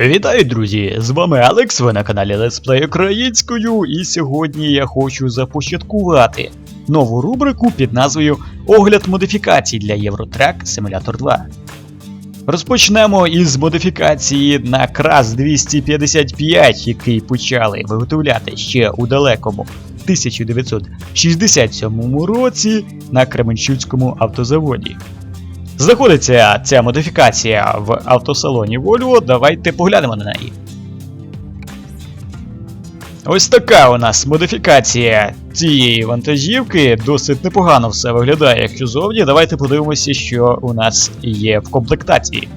Вітаю, друзі! З вами Алекс, ви на каналі Let's Play Українською, і сьогодні я хочу започаткувати нову рубрику під назвою Огляд модифікацій для Eurotrack Simulator 2. Розпочнемо із модифікації на крас 255, який почали виготовляти ще у далекому 1967 році на Кременчуцькому автозаводі. Знаходиться ця модифікація в автосалоні Volvo, давайте поглянемо на неї. Ось така у нас модифікація цієї вантажівки. Досить непогано все виглядає, якщо зовні. Давайте подивимося, що у нас є в комплектації.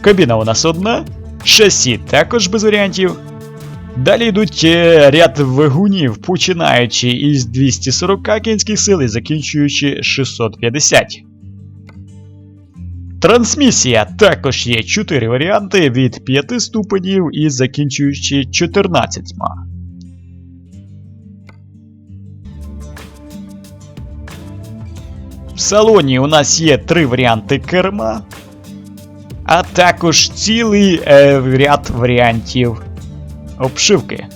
Кабіна у нас одна, шасі також без варіантів. Далі йдуть е, ряд двигунів, починаючи із 240 кінських сил і закінчуючи 650. Трансмісія також є 4 варіанти від 5 ступенів і закінчуючи 14. В салоні у нас є 3 варіанти керма, а також цілий е, ряд варіантів обшивки.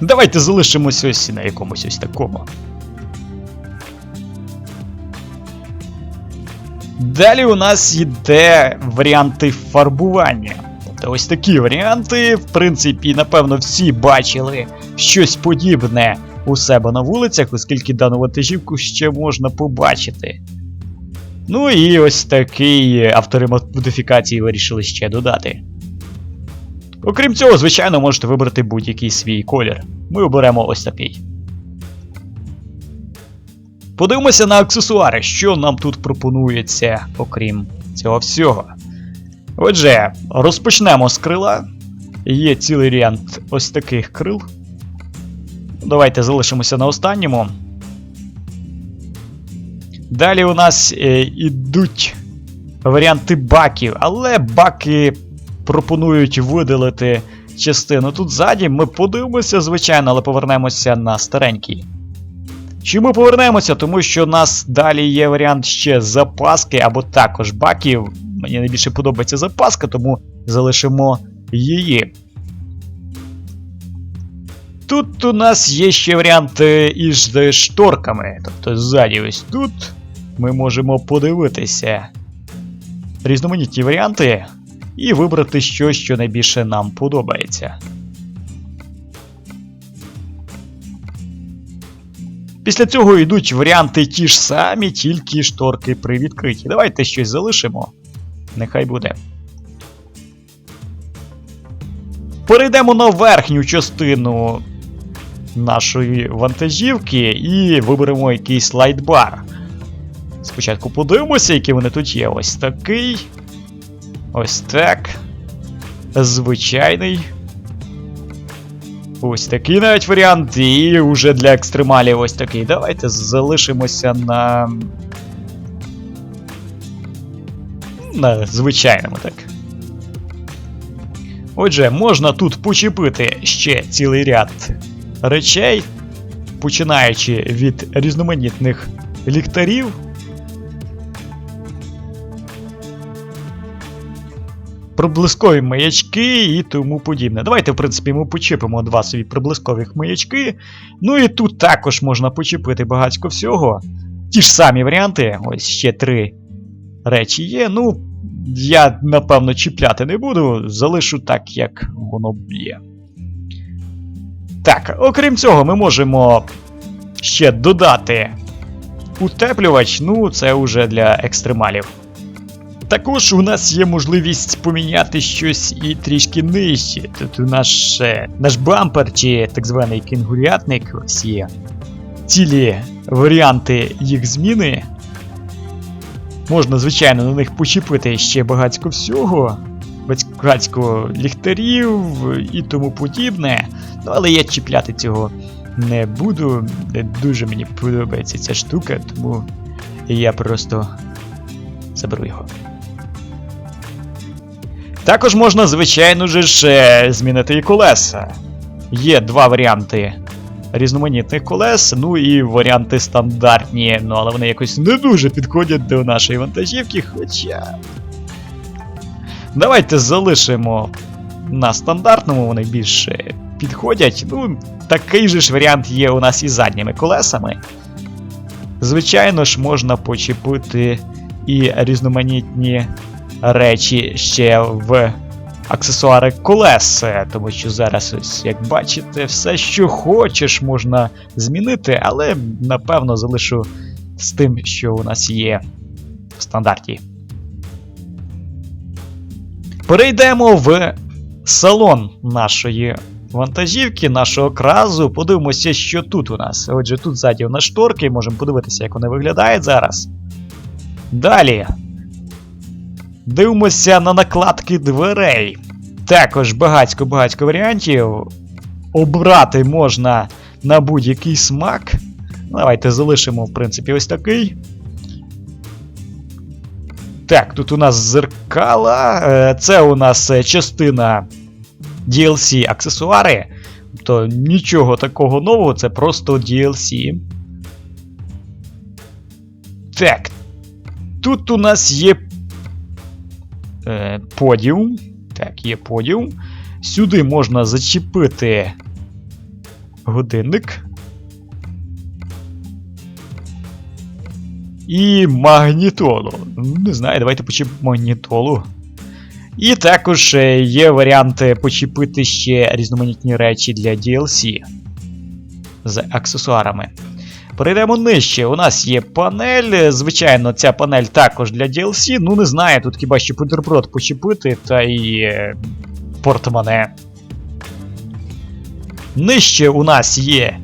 Давайте залишимось ось на якомусь ось такому. Далі у нас йде варіанти фарбування. Тобто ось такі варіанти, в принципі, напевно, всі бачили щось подібне у себе на вулицях, оскільки дану вантажівку ще можна побачити. Ну і ось такий автори модифікації вирішили ще додати. Окрім цього, звичайно, можете вибрати будь-який свій колір. Ми оберемо ось такий. Подивимося на аксесуари, що нам тут пропонується, окрім цього всього. Отже, розпочнемо з крила. Є цілий ряд ось таких крил. Давайте залишимося на останньому. Далі у нас е, ідуть варіанти баків, але баки пропонують видалити частину тут ззаді. Ми подивимося, звичайно, але повернемося на старенький. Чому повернемося? Тому що у нас далі є варіант ще запаски або також баків. Мені найбільше подобається запаска, тому залишимо її. Тут у нас є ще варіант е, із шторками. Тобто ззаді ось тут ми можемо подивитися різноманітні варіанти і вибрати щось, що найбільше нам подобається. Після цього йдуть варіанти ті ж самі, тільки шторки привідкриті. Давайте щось залишимо. Нехай буде. Перейдемо на верхню частину нашої вантажівки і виберемо якийсь лайтбар. Спочатку подивимося, які вони тут є. Ось такий. Ось так. Звичайний. Ось такий навіть варіант. І вже для екстремалів ось такий. Давайте залишимося на. На звичайному так. Отже, можна тут почепити ще цілий ряд речей, починаючи від різноманітних ліхтарів. Проблискові маячки і тому подібне. Давайте, в принципі, ми почепимо два собі проблискових маячки. Ну і тут також можна почепити багатько всього. Ті ж самі варіанти, ось ще три речі є. Ну, я напевно чіпляти не буду, залишу так, як воно є. Так, окрім цього, ми можемо ще додати утеплювач, ну, це вже для екстремалів. Також у нас є можливість поміняти щось і трішки нижче. Тут наш, наш бампер чи так званий кенгурятник ось є. Цілі варіанти їх зміни. Можна, звичайно, на них почепити ще багатько всього, багатько ліхтарів і тому подібне. Ну, але я чіпляти цього не буду. Дуже мені подобається ця штука, тому я просто заберу його. Також можна, звичайно ж, змінити і колеса. Є два варіанти різноманітних колес, ну і варіанти стандартні, ну але вони якось не дуже підходять до нашої вантажівки, хоча. Давайте залишимо на стандартному, вони більше підходять. Ну, такий же ж варіант є у нас і задніми колесами. Звичайно ж, можна почепити і різноманітні речі ще в аксесуари колес, тому що зараз, ось, як бачите, все, що хочеш, можна змінити, але напевно залишу з тим, що у нас є в стандарті. Перейдемо в салон нашої вантажівки, нашого кразу. Подивимося, що тут у нас. Отже, тут ззаді у нас шторки, можемо подивитися, як вони виглядають зараз. Далі. Дивимося на накладки дверей. Також багатько-багатько варіантів. Обрати можна на будь-який смак. Давайте залишимо, в принципі, ось такий. Так, тут у нас зеркала. Е, Це у нас е, частина DLC аксесуари. Тобто нічого такого нового, це просто DLC. Так. Тут у нас є подіум. Так, є подіум. Сюди можна зачепити годинник. І магнітолу. Не знаю, давайте почепимо магнітолу. І також е, є варіанти почепити ще різноманітні речі для DLC з аксесуарами. Перейдемо нижче. У нас є панель. Звичайно, ця панель також для DLC. Ну, не знаю, тут хіба що бутерброд почепити та й е, портмоне. Нижче у нас є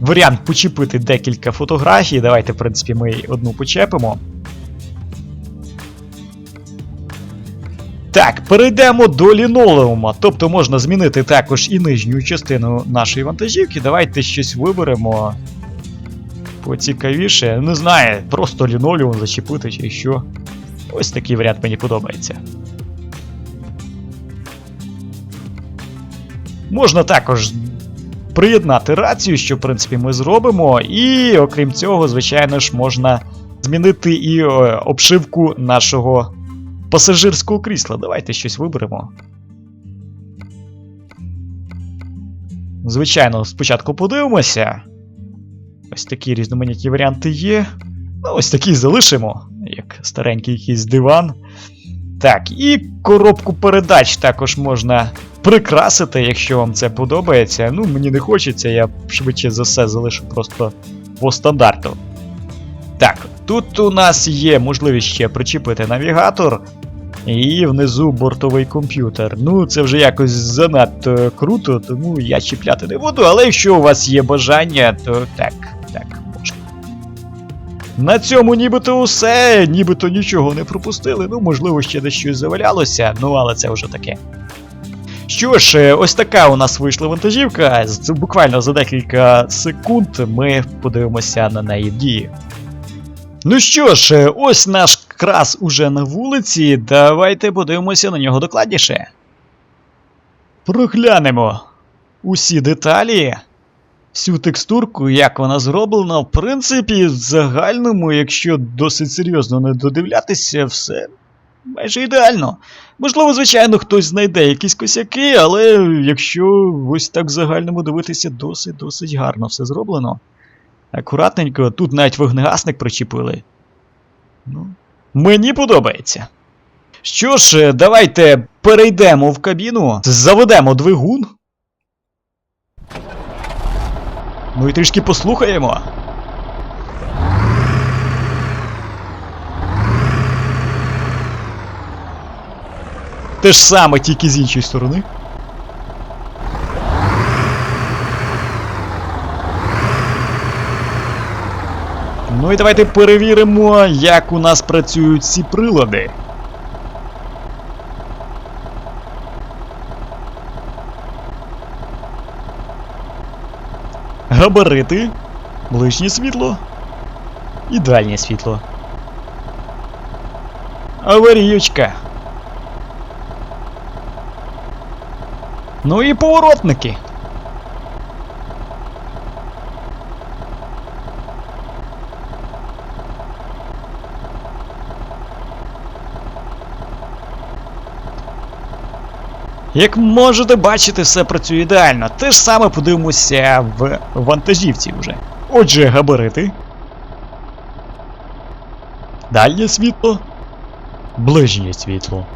варіант почепити декілька фотографій. Давайте, в принципі, ми одну почепимо. Так, перейдемо до лінолеума. Тобто можна змінити також і нижню частину нашої вантажівки. Давайте щось виберемо. Поцікавіше. Не знаю, просто лінолеум зачепити чи що. Ось такий варіант мені подобається. Можна також приєднати рацію, що в принципі ми зробимо. І окрім цього, звичайно ж, можна змінити і е, обшивку нашого пасажирського крісла. Давайте щось виберемо. Звичайно, спочатку подивимося. Ось такі різноманітні варіанти є. Ну, ось такий залишимо, як старенький якийсь диван. Так, і коробку передач також можна прикрасити, якщо вам це подобається. Ну, мені не хочеться, я швидше за все залишу просто по стандарту. Так, тут у нас є можливість ще причепити навігатор. І внизу бортовий комп'ютер. Ну, це вже якось занадто круто, тому я чіпляти не буду, але якщо у вас є бажання, то так, так, можна. На цьому нібито усе, нібито нічого не пропустили. Ну, можливо, ще десь щось завалялося, ну але це вже таке. Що ж, е, ось така у нас вийшла вантажівка. Буквально за декілька секунд ми подивимося на неї дії. Ну що ж, е, ось наш крас уже на вулиці. Давайте подивимося на нього докладніше. Проглянемо усі деталі, всю текстурку, як вона зроблена. В принципі, в загальному, якщо досить серйозно не додивлятися, все майже ідеально. Можливо, звичайно, хтось знайде якісь косяки, але якщо ось так в загальному дивитися, досить-досить гарно все зроблено. Акуратненько, тут навіть вогнегасник причепили. Ну, мені подобається. Що ж, е, давайте перейдемо в кабіну, заведемо двигун. Ну і трішки послухаємо. Те ж саме, тільки з іншої сторони. Ну і давайте перевіримо, як у нас працюють ці прилади. габарити, ближнє світло і дальнє світло. Аваріючка. Ну і поворотники. Як можете бачити, все працює ідеально. Те ж саме подивимося в вантажівці вже. Отже, габарити. Дальнє світло. Ближнє світло.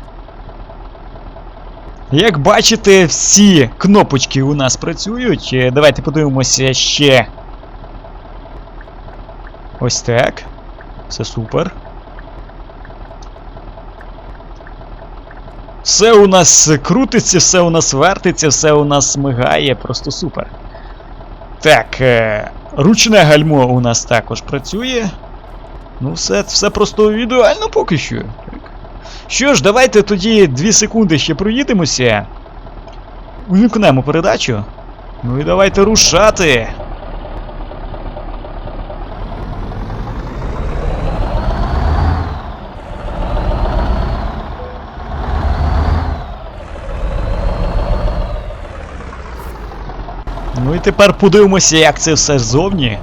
Як бачите, всі кнопочки у нас працюють. Е, Давайте подивимося ще. Ось так. Все супер. Все у нас крутиться, все у нас вертиться, все у нас мигає, просто супер. Так, е, ручне гальмо у нас також працює. Ну, все, все просто ідеально поки що. Так. Що ж, давайте тоді 2 секунди ще проїдемося. Увімкнемо передачу. Ну і давайте рушати. Тепер подивимося, як це все ззовні.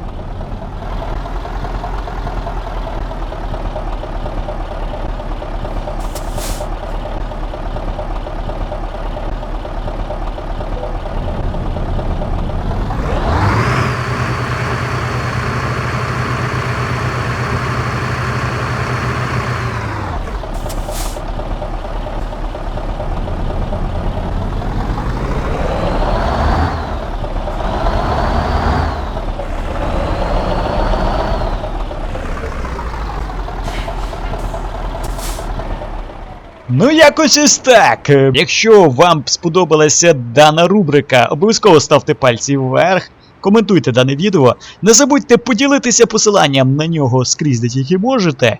Ну, якось ось так. Е, Якщо вам сподобалася дана рубрика, обов'язково ставте пальці вверх, коментуйте дане відео. Не забудьте поділитися посиланням на нього скрізь, де тільки можете.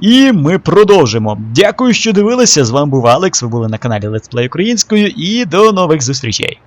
І ми продовжимо. Дякую, що дивилися. З вами був Алекс. Ви були на каналі Let's Play Українською і до нових зустрічей.